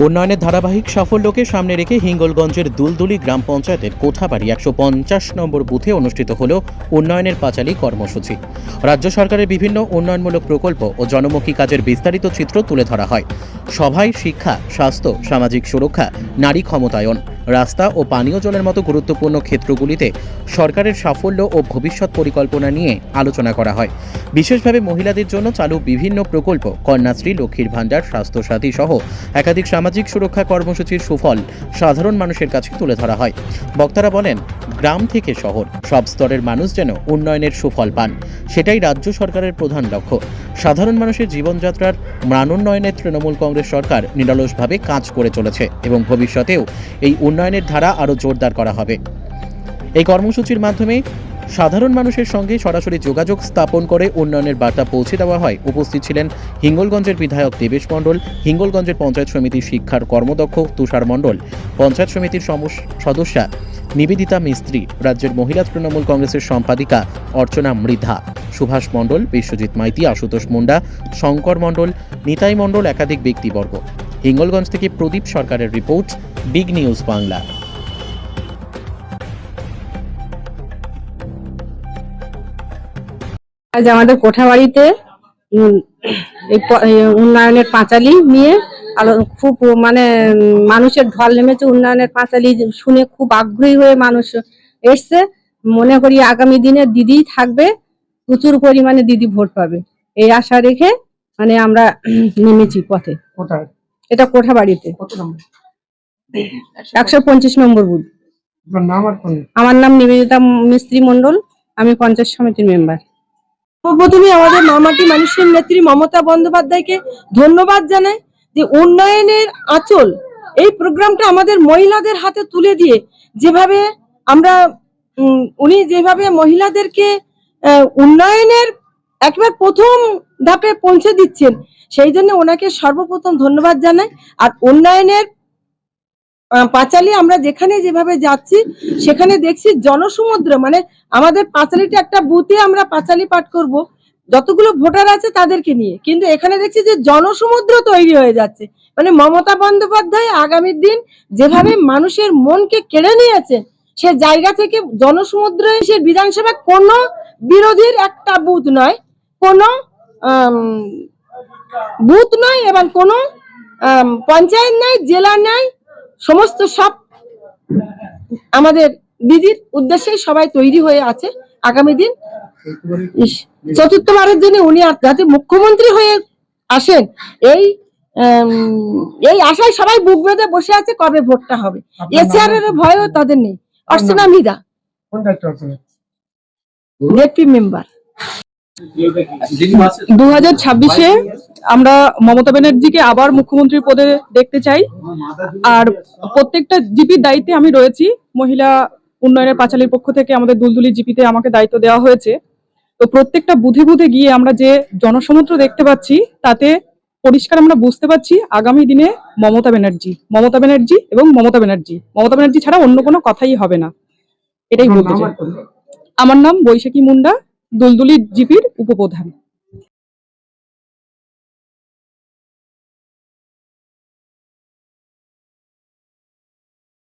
উন্নয়নের ধারাবাহিক সাফল্যকে সামনে রেখে হিঙ্গলগঞ্জের দুলদুলি গ্রাম পঞ্চায়েতের কোথাবাড়ি একশো পঞ্চাশ নম্বর বুথে অনুষ্ঠিত হল উন্নয়নের পাঁচালী কর্মসূচি। রাজ্য সরকারের বিভিন্ন উন্নয়নমূলক প্রকল্প ও জনমুখী কাজের বিস্তারিত চিত্র তুলে ধরা হয়। সভায় শিক্ষা, স্বাস্থ্য, সামাজিক সুরক্ষা, নারী ক্ষমতায়ন রাস্তা ও পানীয় জলের মতো গুরুত্বপূর্ণ ক্ষেত্রগুলিতে সরকারের সাফল্য ও ভবিষ্যৎ পরিকল্পনা নিয়ে আলোচনা করা হয়। বিশেষভাবে মহিলাদের জন্য চালু বিভিন্ন প্রকল্প, কন্যাশ্রী, লক্ষ্মীর ভাণ্ডার, স্বাস্থ্যসাথী সহ একাধিক সামাজিক সুরক্ষা কর্মসূচির সুফল সাধারণ মানুষের কাছে তুলে ধরা হয়। বক্তারা বলেন, গ্রাম থেকে শহর, সব স্তরের মানুষ যেন উন্নয়নের সুফল পান। সেটাই রাজ্য সরকারের প্রধান লক্ষ্য। সাধারণ মানুষের জীবনযাত্রার মানোন্নয়নে তৃণমূল কংগ্রেস সরকার নিরলসভাবে কাজ করে চলেছে এবং ভবিষ্যতেও এই উন্নয়নের ধারা আরও জোরদার করা হবে। এই কর্মসূচির মাধ্যমে সাধারণ মানুষের সঙ্গে সরাসরি যোগাযোগ স্থাপন করে উন্নয়নের বার্তা পৌঁছে দেওয়া হয়। উপস্থিত ছিলেন হিঙ্গলগঞ্জের বিধায়ক দেবেশ মণ্ডল, হিঙ্গলগঞ্জের পঞ্চায়েত সমিতির শিক্ষার কর্মদক্ষ তুষার মণ্ডল, পঞ্চায়েত সমিতির সদস্যা নিবেদিতা মিস্ত্রি, রাজ্যের মহিলা তৃণমূল কংগ্রেসের সম্পাদিকা অর্চনা মৃধা, সুভাষ মণ্ডল, বিশ্বজিৎ মাইতি, আশুতোষ মুন্ডা, শঙ্কর মণ্ডল, নিতাই মণ্ডল একাধিক ব্যক্তিবর্গ। হিঙ্গলগঞ্জ থেকে প্রদীপ সরকারের রিপোর্ট বিগ নিউজ বাংলা। আজ আমাদের কোঠাবাড়িতে উন্নয়নের পাঁচালি নিয়ে আলো- খুব মানে মানুষের ঢল নেমেছে উন্নয়নের পাঁচালি শুনে খুব আগ্রহী হয়ে মানুষ এসছে। মনে করি আগামী দিনে দিদি থাকবে প্রচুর পরিমাণে দিদি ভোট পাবে। এই আশা রেখে মানে আমরা নেমেছি পথে। কোথায়? এটা কোঠা বাড়িতে। একশো পঞ্চাশ নম্বর বুথ। আমার নাম নিবেদিতা মিস্ত্রি মন্ডল আমি পঞ্চায়েত সমিতির মেম্বার। প্রথমে আমাদের মামাটি মানুষের নেত্রী মমতা বন্দ্যোপাধ্যায়কে ধন্যবাদ জানাই যে উন্নয়নের আঁচল এই প্রোগ্রামটা আমাদের মহিলাদের হাতে তুলে দিয়ে যেভাবে আমরা উনি যেভাবে মহিলাদেরকে উন্নয়নের একবার প্রথম ধাপে পৌঁছে দিচ্ছেন। সেই জন্য ওনাকে সর্বপ্রথম ধন্যবাদ জানাই। আর উন্নয়নের পাঁচালী আমরা যেখানে যেভাবে যাচ্ছি, সেখানে দেখছি জনসমুদ্র মানে আমাদের পাঁচালিটা একটা বুথে আমরা পাঁচালি পাঠ করব। যতগুলো ভোটার আছে তাদেরকে নিয়ে। কিন্তু এখানে দেখছি যে জনসমুদ্র তৈরি হয়ে যাচ্ছে। মানে মমতা বন্দ্যোপাধ্যায় আগামী দিন যেভাবে মানুষের মনকে কেড়ে নিয়েছে, সে জায়গা থেকে জনসমুদ্র এসে বিধানসভা কোনো বিরোধীর একটা বুথ নয়। কোনো বুথ নয় এবং কোনো পঞ্চায়েত নয় জেলা নয় সমস্ত সব আমাদের দিদির উদ্দেশ্যেই সবাই তৈরি হয়ে আছে আগামী দিন। চতুর্থবারের জন্য উনি যাতে মুখ্যমন্ত্রী হয়ে আসেন এই এই আশায় সবাই বুক বেঁধে বসে আছে কবে ভোটটা হবে। এসিআর এর ভয়ও তাদের নেই। অর্চনা মিদা। দায়িত্ব মেম্বার দু হাজার ছাব্বিশে আমরা মমতা ব্যানার্জিকে আবার মুখ্যমন্ত্রীর পদে দেখতে চাই। আর প্রত্যেকটা জিপির দায়িত্বে আমি রয়েছি। মহিলা উন্নয়নের পাঁচালীর পক্ষ থেকে আমাদের দুলদুলি জিপিতে আমাকে দায়িত্ব দেওয়া হয়েছে। তো প্রত্যেকটা বুথে বুথে গিয়ে আমরা যে জনসমুদ্র দেখতে পাচ্ছি, তাতে পরিষ্কার আমরা বুঝতে পারছি আগামী দিনে মমতা ব্যানার্জি মমতা ব্যানার্জি এবং মমতা ব্যানার্জি। মমতা ব্যানার্জি ছাড়া অন্য কোনো কথাই হবে না। এটাই বলতে চাই। আমার নাম বৈশাখী মুন্ডা। দুলদুলি জিপির উপপ্রধান।